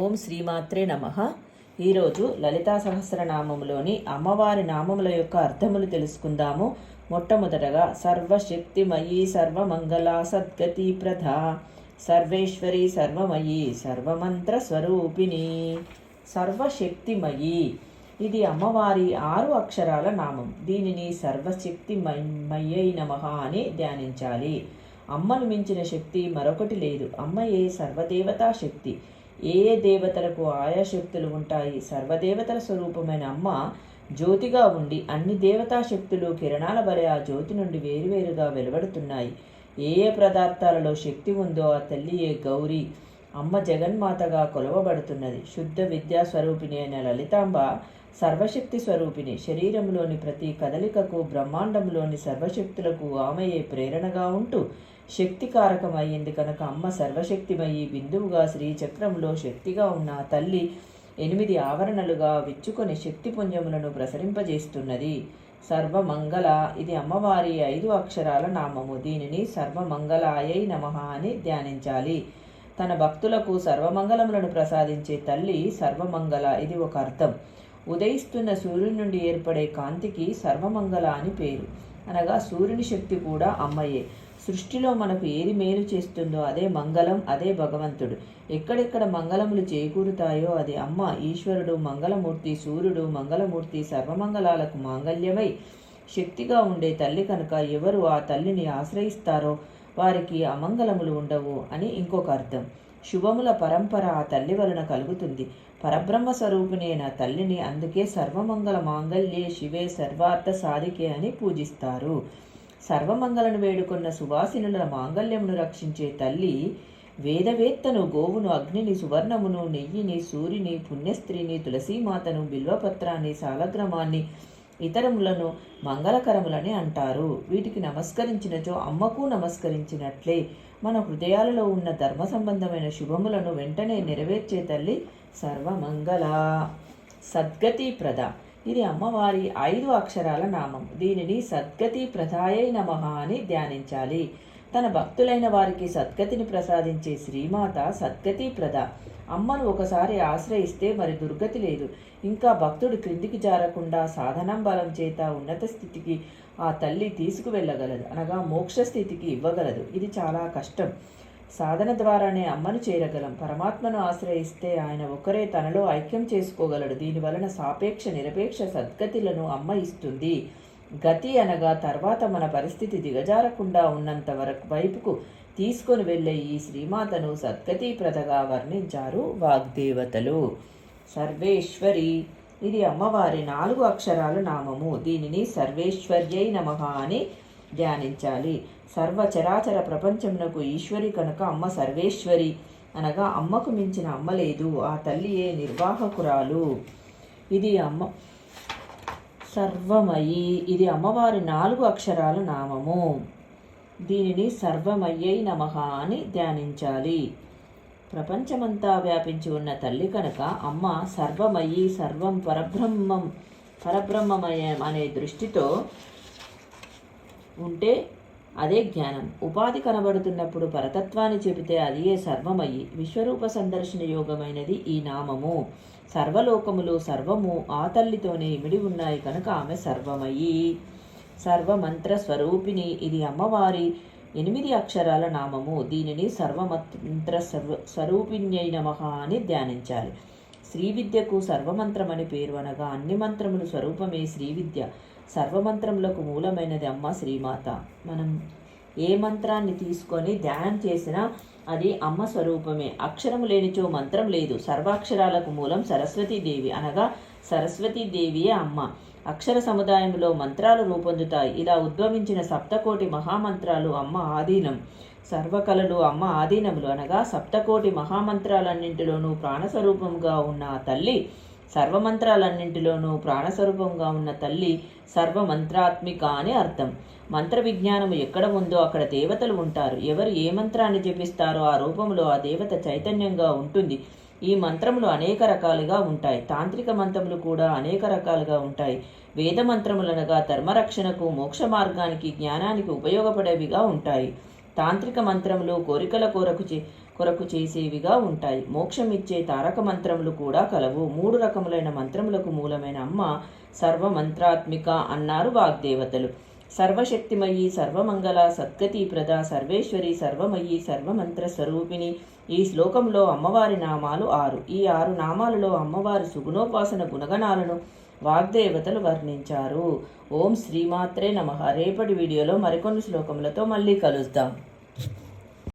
ఓం శ్రీమాత్రే నమ. ఈరోజు లలితా సహస్రనామములోని అమ్మవారి నామముల యొక్క అర్థములు తెలుసుకుందాము. మొట్టమొదటగా సర్వశక్తిమయీ సర్వమంగళ సద్గతి ప్రధ. సర్వేశ్వరి సర్వమయీ సర్వమంత్ర స్వరూపిణి. సర్వశక్తిమయీ. ఇది అమ్మవారి ఆరు అక్షరాల నామం. దీనిని సర్వశక్తి మయ్యై నమః అని ధ్యానించాలి. అమ్మను మించిన శక్తి మరొకటి లేదు. అమ్మయే సర్వదేవతా శక్తి? ఏ ఏ దేవతలకు ఆయా శక్తులు ఉంటాయి? సర్వదేవతల స్వరూపమైన అమ్మ జ్యోతిగా ఉండి అన్ని దేవతా శక్తులు కిరణాల వలె ఆ జ్యోతి నుండి వేరువేరుగా వెలువడుతున్నాయి. ఏ ఏ పదార్థాలలో శక్తి ఉందో ఆ తల్లియే గౌరీ. అమ్మ జగన్మాతగా కొలవబడుతున్నది. శుద్ధ విద్యా స్వరూపిణి అయిన లలితాంబ సర్వశక్తి స్వరూపిణి శరీరంలోని ప్రతి కదలికకు బ్రహ్మాండంలోని సర్వశక్తులకు ఆమెయే ప్రేరణగా ఉంటూ శక్తికారకమయ్యింది కనుక అమ్మ సర్వశక్తిమయ్యి బిందువుగా శ్రీచక్రంలో శక్తిగా ఉన్న తల్లి ఎనిమిది ఆవరణలుగా విచ్చుకొని శక్తి పుంజములను ప్రసరింపజేస్తున్నది. సర్వమంగళ ఇది అమ్మవారి ఐదు అక్షరాల నామము. దీనిని సర్వమంగళాయై నమః అని ధ్యానించాలి. తన భక్తులకు సర్వమంగళములను ప్రసాదించే తల్లి సర్వమంగళ. ఇది ఒక అర్థం. ఉదయిస్తున్న సూర్యుని నుండి ఏర్పడే కాంతికి సర్వమంగళ అని పేరు. అనగా సూర్యుని శక్తి కూడా అమ్మయే. సృష్టిలో మనకు ఏది మేలు చేస్తుందో అదే మంగళం అదే భగవంతుడు. ఎక్కడెక్కడ మంగళములు చేకూరుతాయో అది అమ్మ ఈశ్వరుడు మంగళమూర్తి సూర్యుడు మంగళమూర్తి సర్వమంగళాలకు మాంగళ్యమై శక్తిగా ఉండే తల్లి కనుక ఎవరు ఆ తల్లిని ఆశ్రయిస్తారో వారికి అమంగళములు ఉండవు అని ఇంకొక అర్థం. శుభముల పరంపర ఆ తల్లి వలన కలుగుతుంది. పరబ్రహ్మ స్వరూపిణి నా తల్లిని అందుకే సర్వమంగళ మాంగళ్యే శివే సర్వార్థ సాధికే అని పూజిస్తారు. సర్వమంగళను వేడుకున్న సువాసినుల మాంగళ్యమును రక్షించే తల్లి వేదవేత్తను గోవును అగ్నిని సువర్ణమును నెయ్యిని సూర్యుని పుణ్యస్త్రీని తులసీమాతను బిల్వపత్రాన్ని సాలగ్రమాన్ని ఇతరములను మంగళకరములని అంటారు. వీటికి నమస్కరించినచో అమ్మకు నమస్కరించినట్లే. మన హృదయాలలో ఉన్న ధర్మ సంబంధమైన శుభములను వెంటనే నెరవేర్చే తల్లి సర్వమంగళ. సద్గతి ప్రద ఇది అమ్మవారి ఐదు అక్షరాల నామం. దీనిని సద్గతి ప్రదాయై నమ అని ధ్యానించాలి. తన భక్తులైన వారికి సద్గతిని ప్రసాదించే శ్రీమాత సద్గతి ప్రద. అమ్మను ఒకసారి ఆశ్రయిస్తే మరి దుర్గతి లేదు. ఇంకా భక్తుడు క్రిందికి జారకుండా సాధనం బలం చేత ఉన్నత స్థితికి ఆ తల్లి తీసుకువెళ్ళగలదు. అనగా మోక్ష స్థితికి ఇవ్వగలదు. ఇది చాలా కష్టం. సాధన ద్వారానే అమ్మను చేరగలం. పరమాత్మను ఆశ్రయిస్తే ఆయన ఒకరే తనలో ఐక్యం చేసుకోగలడు. దీని వలన సాపేక్ష నిరపేక్ష సద్గతిలను అమ్మ ఇస్తుంది. గతి అనగా తర్వాత మన పరిస్థితి దిగజారకుండా ఉన్నంత వరకు వైపుకు తీసుకొని వెళ్ళే ఈ శ్రీమాతను సద్గతిప్రదగా వర్ణించారు వాగ్దేవతలు. సర్వేశ్వరి ఇది అమ్మవారి నాలుగు అక్షరాల నామము. దీనిని సర్వేశ్వర్యై నమః అని ధ్యానించాలి. సర్వచరాచర ప్రపంచమునకు ఈశ్వరి కనుక అమ్మ సర్వేశ్వరి అనగా అమ్మకు మించిన అమ్మ లేదు. ఆ తల్లియే నిర్వాహకురాలు. ఇది అమ్మ సర్వమయి ఇది అమ్మవారి నాలుగు అక్షరాల నామము. దీనిని సర్వమయ్యై నమః అని ధ్యానించాలి. ప్రపంచమంతా వ్యాపించి ఉన్న తల్లి కనుక అమ్మ సర్వమయి సర్వం పరబ్రహ్మం పరబ్రహ్మమయం అనే దృష్టితో ఉంటే అదే జ్ఞానం. ఉపాధి కనబడుతున్నప్పుడు పరతత్వాన్ని చెబితే అదియే సర్వమయి విశ్వరూప సందర్శన యోగమైనది ఈ నామము. సర్వలోకములు సర్వము ఆ తల్లితోనే ఇమిడి ఉన్నాయి కనుక ఆమె సర్వమయి సర్వమంత్ర స్వరూపిణి. ఇది అమ్మవారి ఎనిమిది అక్షరాల నామము. దీనిని సర్వమంత్ర సర్వ స్వరూపిణ్యై నమః అని ధ్యానించాలి. శ్రీ విద్యకు సర్వమంత్రం అని పేరు అనగా అన్ని మంత్రములు స్వరూపమే శ్రీ విద్య సర్వమంత్రములకు మూలమైనది అమ్మ శ్రీమాత. మనం ఏ మంత్రాన్ని తీసుకొని ధ్యానం చేసినా అది అమ్మ స్వరూపమే. అక్షరము లేనిచో మంత్రం లేదు. సర్వాక్షరాలకు మూలం సరస్వతీదేవి అనగా సరస్వతీదేవియే అమ్మ. అక్షర సముదాయంలో మంత్రాలు రూపొందుతాయి. ఇలా ఉద్భవించిన సప్తకోటి మహామంత్రాలు అమ్మ ఆధీనం. సర్వకళలు అమ్మ ఆధీనములు అనగా సప్తకోటి మహామంత్రాలన్నింటిలోనూ ప్రాణస్వరూపంగా ఉన్న తల్లి సర్వమంత్రాలన్నింటిలోనూ ప్రాణస్వరూపంగా ఉన్న తల్లి సర్వమంత్రాత్మిక అని అర్థం. మంత్ర విజ్ఞానము ఎక్కడ ఉందో అక్కడ దేవతలు ఉంటారు. ఎవరు ఏ మంత్రాన్ని జపిస్తారో ఆ రూపంలో ఆ దేవత చైతన్యంగా ఉంటుంది. ఈ మంత్రములు అనేక రకాలుగా ఉంటాయి. తాంత్రిక మంత్రములు కూడా అనేక రకాలుగా ఉంటాయి. వేద మంత్రములనగా ధర్మరక్షణకు మోక్ష మార్గానికి జ్ఞానానికి ఉపయోగపడేవిగా ఉంటాయి. తాంత్రిక మంత్రములు కోరికల కొరకు చే కొరకు చేసేవిగా ఉంటాయి. మోక్షం ఇచ్చే తారక మంత్రములు కూడా కలవు. మూడు రకములైన మంత్రములకు మూలమైన అమ్మ సర్వమంత్రాత్మిక అన్నారు వాగ్దేవతలు. సర్వశక్తిమయి సర్వమంగళ సద్గతి ప్రద సర్వేశ్వరి సర్వమయి సర్వమంత్ర స్వరూపిణి ఈ శ్లోకంలో అమ్మవారి నామాలు ఆరు. ఈ ఆరు నామాలలో అమ్మవారి సుగుణోపాసన గుణగణాలను వాగ్దేవతలు వర్ణించారు. ఓం శ్రీమాత్రే నమః. రేపటి వీడియోలో మరికొన్ని శ్లోకములతో మళ్ళీ కలుద్దాం.